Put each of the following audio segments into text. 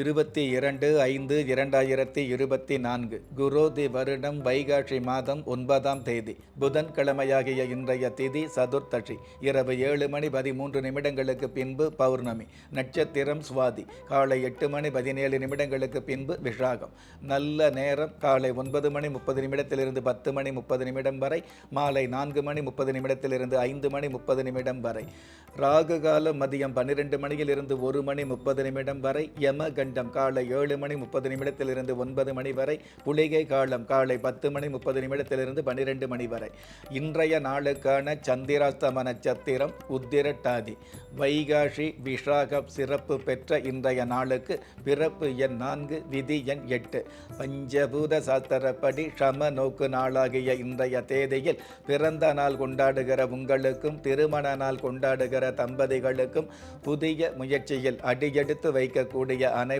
இருபத்தி இரண்டு ஐந்து இரண்டாயிரத்தி இருபத்தி நான்கு குரோதி வருடம் வைகாஷி மாதம் ஒன்பதாம் தேதி புதன்கிழமையாகிய இன்றைய திதி சதுர்த்தசி இரவு ஏழு மணி பதிமூன்று நிமிடங்களுக்கு பின்பு பௌர்ணமி நட்சத்திரம் சுவாதி காலை எட்டு மணி பதினேழு நிமிடங்களுக்கு பின்பு விஷாகம் நல்ல நேரம் காலை ஒன்பது மணி முப்பது நிமிடத்திலிருந்து பத்து மணி முப்பது நிமிடம் வரை மாலை நான்கு மணி முப்பது நிமிடத்திலிருந்து ஐந்து மணி முப்பது நிமிடம் வரை ராகு காலம் மதியம் பன்னிரெண்டு மணியிலிருந்து ஒரு மணி முப்பது நிமிடம் வரை யமகண்டம் காலை ஏழு மணி முப்பது நிமிடத்திலிருந்து ஒன்பது மணி வரை புலிகை காலம் காலை பத்து மணி முப்பது நிமிடத்திலிருந்து பன்னிரெண்டு மணி வரை. இன்றைய நாளுக்கான சந்திராஸ்தம நட்சத்திரம் உத்திரட்டாதி. வைகாஷி விஷாகம் சிறப்பு பெற்ற இன்றைய நாளுக்கு பிறப்பு எண் நான்கு விதி எண் எட்டு. பஞ்சபூத சாஸ்திரப்படி சம நோக்கு நாளாகிய இன்றைய தேதியில் பிறந்த நாள் கொண்டாடுகிற உங்களுக்கும் திருமண நாள் கொண்டாடுகிற தம்பதிகளுக்கும் புதிய முயற்சியில் அடியெடுத்து வைக்கக்கூடிய அனை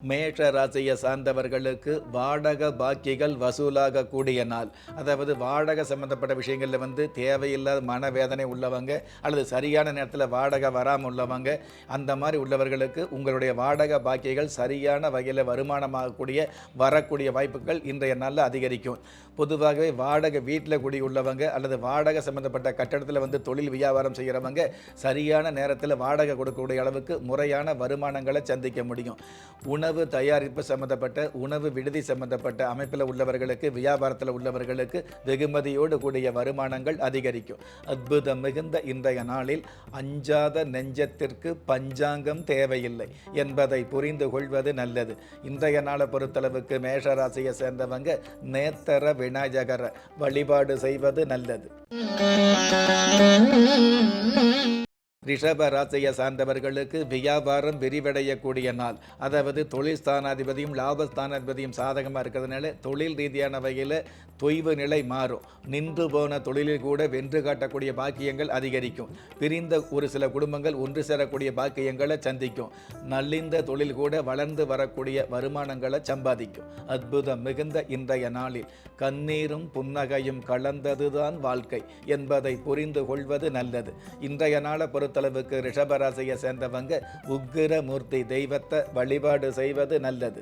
மேஷ ராசியை சார்ந்தவர்களுக்கு வாடக பாக்கிகள் வசூலாக கூடிய நாள். அதாவது வாடகை சம்பந்தப்பட்ட விஷயங்களில் வந்து தேவையில்லாத மனவேதனை உள்ளவங்க அல்லது சரியான நேரத்தில் வாடகை வராமல் உள்ளவங்க அந்த மாதிரி உள்ளவர்களுக்கு உங்களுடைய வாடகை பாக்கிகள் சரியான வகையில் வருமானமாகக்கூடிய வரக்கூடிய வாய்ப்புகள் இன்றைய நாளில் அதிகரிக்கும். பொதுவாகவே வாடகை வீட்டில் குடி உள்ளவங்க அல்லது வாடகை சம்பந்தப்பட்ட கட்டடத்தில் வந்து தொழில் வியாபாரம் செய்கிறவங்க சரியான நேரத்தில் வாடகை கொடுக்கக்கூடிய அளவுக்கு முறையான வருமானங்களை சந்திக்க முடியும். உணவு உணவு தயாரிப்பு சம்பந்தப்பட்ட உணவு விடுதி சம்பந்தப்பட்ட அமைப்பில் உள்ளவர்களுக்கு வியாபாரத்தில் உள்ளவர்களுக்கு வெகுமதியோடு கூடிய வருமானங்கள் அதிகரிக்கும். அற்புதம் மிகுந்த இன்றைய நாளில் அஞ்சாத நெஞ்சத்திற்கு பஞ்சாங்கம் தேவையில்லை என்பதை புரிந்து கொள்வது நல்லது. இன்றைய நாளை பொறுத்தளவுக்கு மேஷராசியை சேர்ந்தவங்க நேத்தர விநாயகர வழிபாடு செய்வது நல்லது. Mm-hmm. ரிஷப ராசியை சார்ந்தவர்களுக்கு வியாபாரம் விரிவடையக்கூடிய நாள். அதாவது தொழில் ஸ்தானாதிபதியும் லாபஸ்தானாதிபதியும் சாதகமாக இருக்கிறதுனால தொழில் ரீதியான வகையில் தொய்வு நிலை மாறும். நின்று போன தொழிலில் கூட வென்று காட்டக்கூடிய பாக்கியங்கள் அதிகரிக்கும். பிரிந்த ஒரு சில குடும்பங்கள் ஒன்று சேரக்கூடிய பாக்கியங்களை சந்திக்கும். நலிந்த தொழில் கூட வளர்ந்து வரக்கூடிய வருமானங்களை சம்பாதிக்கும். அற்புதம் மிகுந்த இன்றைய நாளில் கண்ணீரும் புன்னகையும் கலந்ததுதான் வாழ்க்கை என்பதை புரிந்து கொள்வது நல்லது. இன்றைய நாளை பொறுத்தளவுக்கு ரிஷபராசியை சேர்ந்தவங்க உக்கிரமூர்த்தி தெய்வத்தை வழிபாடு செய்வது நல்லது.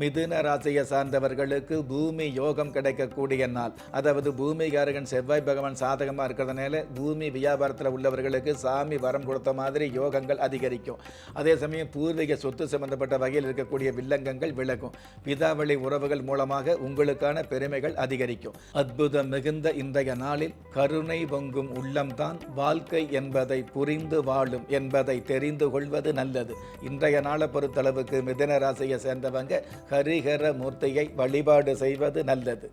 மிதுன ராசியை சார்ந்தவர்களுக்கு பூமி யோகம் கிடைக்கக்கூடிய நாள். அதாவது பூமிகாரகன் செவ்வாய் பகவான் சாதகமாக இருக்கிறதுனால பூமி வியாபாரத்தில் உள்ளவர்களுக்கு சாமி வரம் கொடுத்த மாதிரி யோகங்கள் அதிகரிக்கும். அதே சமயம் பூர்வீக சொத்து சம்பந்தப்பட்ட வகையில் இருக்கக்கூடிய வில்லங்கங்கள் விலகும். பிதாவளி உறவுகள் மூலமாக உங்களுக்கான பெருமைகள் அதிகரிக்கும். அற்புதம் மிகுந்த இன்றைய நாளில் கருணை பொங்கும் உள்ளம்தான் வாழ்க்கை என்பதை புரிந்து வாழும் என்பதை தெரிந்து கொள்வது நல்லது. இன்றைய நாளை பொறுத்தளவுக்கு மிதுன ராசியை சேர்ந்தவங்க ஹரிஹர மூர்த்தியை வழிபாடு செய்வது நல்லது.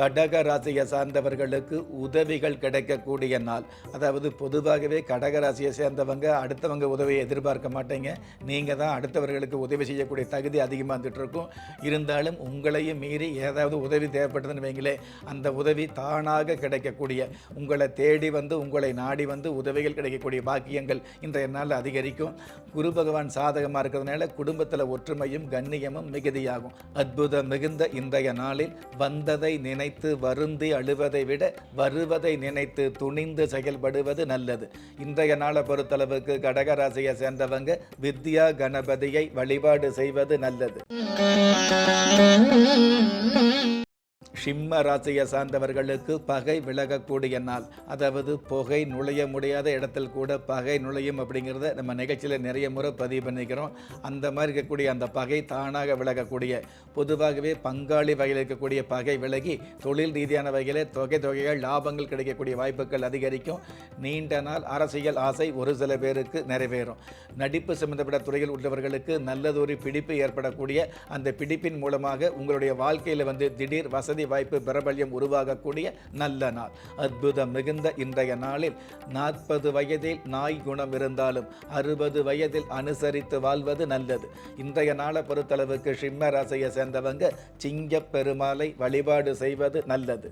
கடக ராசியை சார்ந்தவர்களுக்கு உதவிகள் கிடைக்கக்கூடிய நாள். அதாவது பொதுவாகவே கடக ராசியை சேர்ந்தவங்க அடுத்தவங்க உதவியை எதிர்பார்க்க மாட்டீங்க. நீங்கள் தான் அடுத்தவர்களுக்கு உதவி செய்யக்கூடிய தகுதி அதிகமாக வந்துட்டு இருக்கும். இருந்தாலும் உங்களையும் மீறி ஏதாவது உதவி தேவைப்பட்டதுன்னு வைங்களே அந்த உதவி தானாக கிடைக்கக்கூடிய உங்களை தேடி வந்து உங்களை நாடி வந்து உதவிகள் கிடைக்கக்கூடிய பாக்கியங்கள் இன்றைய நாள் அதிகரிக்கும். குரு பகவான் சாதகமாக இருக்கிறதுனால குடும்பத்தில் ஒற்றுமையும் கண்ணியமும் மிகுதியாகும். அற்புதம் மிகுந்த இன்றைய நாளில் வந்ததை நினை நினைத்து வருந்தி அழுவதை விட வருவதை நினைத்து துணிந்து செயல்படுவது நல்லது. இன்றைய நாளை பொறுத்தளவுக்கு கடகராசியை சேர்ந்தவங்க வித்யா கணபதியை வழிபாடு செய்வது நல்லது. சிம்ம ராசியை சார்ந்தவர்களுக்கு பகை விலகக்கூடிய நாள். அதாவது புகை நுழைய முடியாத இடத்தில் கூட பகை நுழையும் அப்படிங்கிறத நம்ம நிகழ்ச்சியில் நிறைய முறை பதிவு பண்ணிக்கிறோம். அந்த மாதிரி இருக்கக்கூடிய அந்த பகை தானாக விலகக்கூடிய பொதுவாகவே பங்காளி வகையில் இருக்கக்கூடிய பகை விலகி தொழில் ரீதியான வகையில் தொகை தொகைகள் லாபங்கள் கிடைக்கக்கூடிய வாய்ப்புகள் அதிகரிக்கும். நீண்ட நாள் அரசியல் ஆசை ஒரு சில பேருக்கு நிறைவேறும். நடிப்பு சம்பந்தப்பட்ட துறையில் உள்ளவர்களுக்கு நல்லதொரு பிடிப்பு ஏற்படக்கூடிய அந்த பிடிப்பின் மூலமாக உங்களுடைய வாழ்க்கையில் வந்து திடீர் வசதி வாய்ப்பு பிரபல்யம் உருவாகக்கூடிய நல்ல நாள். அற்புதம் மிகுந்த இன்றைய நாளில் நாற்பது வயதில் நாய் குணம் இருந்தாலும் அறுபது வயதில் அனுசரித்து வாழ்வது நல்லது. இன்றைய நாளை பொறுத்தளவுக்கு சிம்ம ராசியை சேர்ந்தவங்க சிங்க பெருமாளை வழிபாடு செய்வது நல்லது.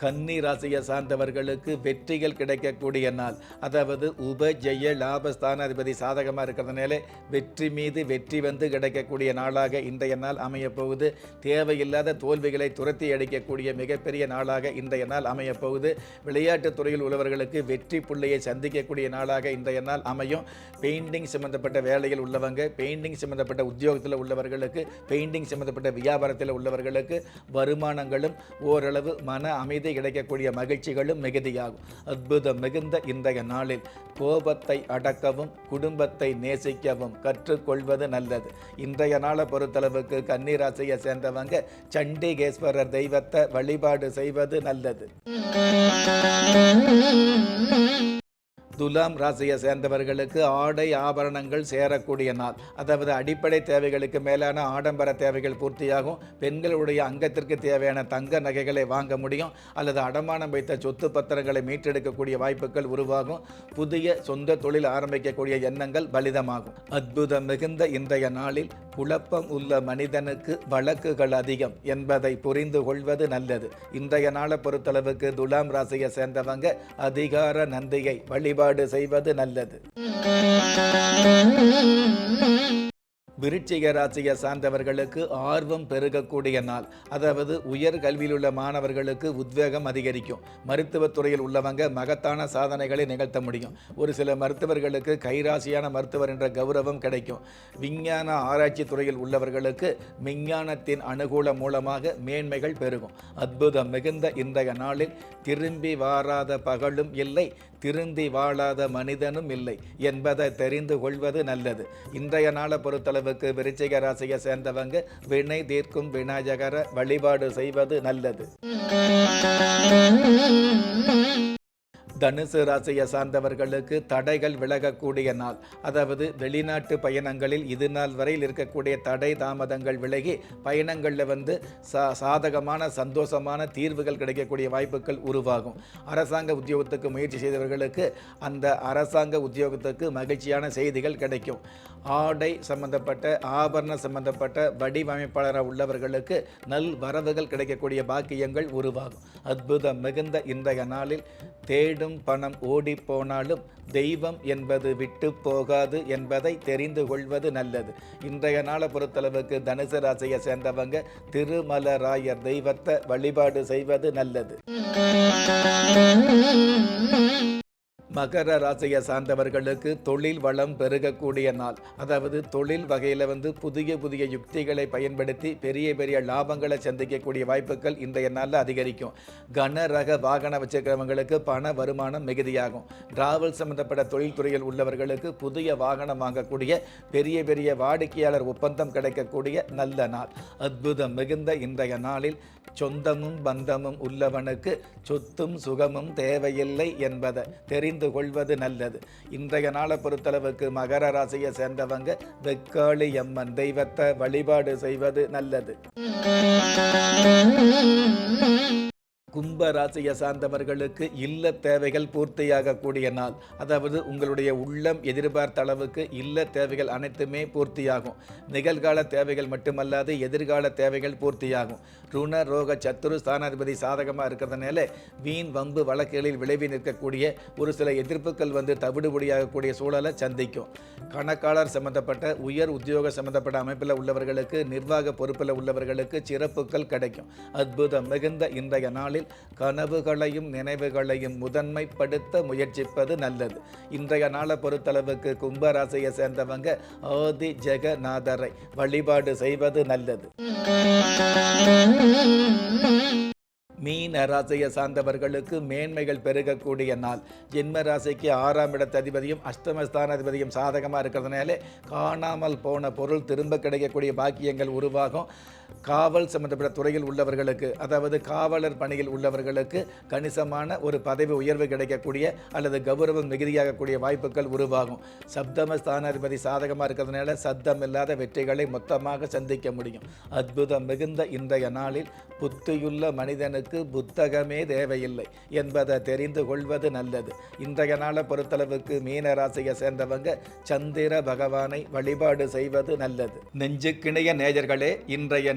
கன்னி ராசியை சார்ந்தவர்களுக்கு வெற்றிகள் கிடைக்கக்கூடிய நாள். அதாவது உப ஜெய லாபஸ்தானாதிபதி சாதகமாக இருக்கிறதுனால வெற்றி மீது வெற்றி வந்து கிடைக்கக்கூடிய நாளாக இன்றைய நாள் அமையப்போகுது தேவையில்லாத தோல்விகளை துரத்தி அடிக்கக்கூடிய மிகப்பெரிய நாளாக இன்றைய நாள் அமையப்போகுது விளையாட்டுத் துறையில் உள்ளவர்களுக்கு வெற்றி புள்ளியை சந்திக்கக்கூடிய நாளாக இன்றைய நாள் அமையும். பெயிண்டிங் சம்மந்தப்பட்ட வேலையில் உள்ளவங்க பெயிண்டிங் சம்மந்தப்பட்ட உத்தியோகத்தில் உள்ளவர்களுக்கு பெயிண்டிங் சம்மந்தப்பட்ட வியாபாரத்தில் உள்ளவர்களுக்கு வருமானங்களும் ஓரளவு மன அமைதி கிடைக்கக்கூடிய மகிழ்ச்சிகளும் மிகுதியாகும். அற்புதம் மிகுந்த இன்றைய நாளில் கோபத்தை அடக்கவும் குடும்பத்தை நேசிக்கவும் கற்றுக்கொள்வது நல்லது. இன்றைய நாளை பொறுத்தளவுக்கு கன்னிராசியை சேர்ந்தவங்க சண்டிகேஸ்வரர் தெய்வத்தை வழிபாடு செய்வது நல்லது. துலாம் ராசியை சேர்ந்தவர்களுக்கு ஆடை ஆபரணங்கள் சேரக்கூடிய நாள். அதாவது அடிப்படை தேவைகளுக்கு மேலான ஆடம்பர தேவைகள் பூர்த்தியாகும். பெண்களுடைய அங்கத்திற்கு தேவையான தங்க நகைகளை வாங்க முடியும். அல்லது அடமானம் வைத்த சொத்து பத்திரங்களை மீட்டெடுக்கக்கூடிய வாய்ப்புகள் உருவாகும். புதிய சொந்த தொழில் ஆரம்பிக்கக்கூடிய எண்ணங்கள் பலிதமாகும். அற்புதம் மிகுந்த இன்றைய நாளில் குழப்பம் உள்ள மனிதனுக்கு வழக்குகள் அதிகம் என்பதை புரிந்து கொள்வது நல்லது. இன்றைய நாளை பொறுத்தளவுக்கு துலாம் ராசியை சேர்ந்தவங்க அதிகார நந்தியை வழிபாடு செய்வது நல்லது. விருச்சிக ராசியை சார்ந்தவர்களுக்கு ஆர்வம் பெருகக்கூடிய நாள். அதாவது உயர் கல்வியில் உள்ள மாணவர்களுக்கு உத்வேகம் அதிகரிக்கும். மருத்துவத் துறையில் உள்ளவங்க மகத்தான சாதனைகளை நிகழ்த்த முடியும். ஒரு சில மருத்துவர்களுக்கு கைராசியான மருத்துவர் என்ற கௌரவம் கிடைக்கும். விஞ்ஞான ஆராய்ச்சி துறையில் உள்ளவர்களுக்கு விஞ்ஞானத்தின் அனுகூலம் மூலமாக மேன்மைகள் பெருகும். அற்புதம் மிகுந்த இன்றைய நாளில் திரும்பி வாராத பகலும் இல்லை திருந்தி வாழாத மனிதனும் இல்லை என்பதை தெரிந்து கொள்வது நல்லது. இன்றைய நாளை பொறுத்தளவுக்கு விருச்சிக ராசியை சேர்ந்தவங்க வினை தீர்க்கும் விநாயகர வழிபாடு செய்வது நல்லது. தனுசு ராசியை சார்ந்தவர்களுக்கு தடைகள் விலகக்கூடிய நாள். அதாவது வெளிநாட்டு பயணங்களில் இது நாள் வரையில் இருக்கக்கூடிய தடை தாமதங்கள் விலகி பயணங்களில் வந்து சா சாதகமான சந்தோஷமான தீர்வுகள் கிடைக்கக்கூடிய வாய்ப்புகள் உருவாகும். அரசாங்க உத்தியோகத்துக்கு முயற்சி செய்தவர்களுக்கு அந்த அரசாங்க உத்தியோகத்துக்கு மகிழ்ச்சியான செய்திகள் கிடைக்கும். ஆடை சம்பந்தப்பட்ட ஆபரண சம்பந்தப்பட்ட வடிவமைப்பாளராக உள்ளவர்களுக்கு நல் வரவுகள் கிடைக்கக்கூடிய பாக்கியங்கள் உருவாகும். அற்புதம் மிகுந்த இன்றைய நாளில் தேடும் பணம் ஓடி போனாலும் தெய்வம் என்பது விட்டு போகாது என்பதை தெரிந்து கொள்வது நல்லது. இன்றைய நாளை பொறுத்தளவுக்கு தனுசு ராசியை சேர்ந்தவங்க திருமலராயர் தெய்வத்தை வழிபாடு செய்வது நல்லது. மகர ராசியை சார்ந்தவர்களுக்கு தொழில் வளம் பெருகக்கூடிய நாள். அதாவது தொழில் வகையில் வந்து புதிய புதிய யுக்திகளை பயன்படுத்தி பெரிய பெரிய லாபங்களை சந்திக்கக்கூடிய வாய்ப்புகள் இன்றைய நாளில் அதிகரிக்கும். கன ரக வாகனம் வச்சிருக்கிறவங்களுக்கு பண வருமானம் மிகுதியாகும். டிராவல் சம்பந்தப்பட்ட தொழில்துறையில் உள்ளவர்களுக்கு புதிய வாகனம் வாங்கக்கூடிய பெரிய பெரிய வாடிக்கையாளர் ஒப்பந்தம் கிடைக்கக்கூடிய நல்ல நாள். அற்புதம் மிகுந்த இன்றைய நாளில் சொந்தமும் பந்தமும் உள்ளவனுக்கு சொத்தும் சுகமும் தேவையில்லை என்பதை தெரிந்து கொள்வது நல்லது. இன்றைய நாளை பொறுத்தளவுக்கு மகர ராசியை சேர்ந்தவங்க வெக்காளி அம்மன் தெய்வத்தை வழிபாடு செய்வது நல்லது. கும்ப ராசியை சார்ந்தவர்களுக்கு இல்ல தேவைகள் பூர்த்தியாகக்கூடிய நாள். அதாவது உங்களுடைய உள்ளம் எதிர்பார்த்த அளவுக்கு இல்ல தேவைகள் அனைத்துமே பூர்த்தியாகும். நிகழ்கால தேவைகள் மட்டுமல்லாது எதிர்கால தேவைகள் பூர்த்தியாகும். ருண ரோக சத்துரு ஸ்தானாதிபதி சாதகமாக இருக்கிறதுனால வீண் வம்பு வழக்குகளில் விளைவி நிற்கக்கூடிய ஒரு சில எதிர்ப்புகள் வந்து தவிடுபடியாகக்கூடிய சூழலை சந்திக்கும். கணக்காளர் சம்பந்தப்பட்ட உயர் உத்தியோக சம்பந்தப்பட்ட அமைப்பில் உள்ளவர்களுக்கு நிர்வாக பொறுப்பில் உள்ளவர்களுக்கு சிறப்புகள் கிடைக்கும். அற்புதம் மிகுந்த இன்றைய நாளில் கனவுகளையும் நினைவுகளையும் முதன்மைப்படுத்த முயற்சிப்பது நல்லது. இன்றைய நாளை பொறுத்தளவுக்கு கும்பராசியை சேர்ந்தவங்க ஆதி ஜெகநாதரை வழிபாடு செய்வது நல்லது. மீன ராசியை சார்ந்தவர்களுக்கு மேன்மைகள் பெருகக்கூடிய நாள். ஜென்ம ராசிக்கு ஆறாம் இடத்த அதிபதியும் அஷ்டமஸ்தான அதிபதியும் சாதகமாக இருக்கிறதுனால காணாமல் போன பொருள் திரும்ப கிடைக்கக்கூடிய பாக்கியங்கள் உருவாகும். காவல் சம்பந்தப்பட்ட துறையில் உள்ளவர்களுக்கு அதாவது காவலர் பணியில் உள்ளவர்களுக்கு கணிசமான ஒரு பதவி உயர்வு கிடைக்கக்கூடிய அல்லது கௌரவம் மிகுதியாகக்கூடிய வாய்ப்புகள் உருவாகும். சப்தம ஸ்தானாதிபதி சாதகமாக இருக்கிறதுனால சத்தம் இல்லாத வெற்றிகளை மொத்தமாக சந்திக்க முடியும். அற்புதம் மிகுந்த இன்றைய நாளில் புத்தியுள்ள மனிதனுக்கு புத்தகமே தேவையில்லை என்பதை தெரிந்து கொள்வது நல்லது. இன்றைய நாளை பொறுத்தளவுக்கு மீன ராசியை சேர்ந்தவங்க சந்திர பகவானை வழிபாடு செய்வது நல்லது. நெஞ்சுக்கிணைய நேயர்களே இன்றைய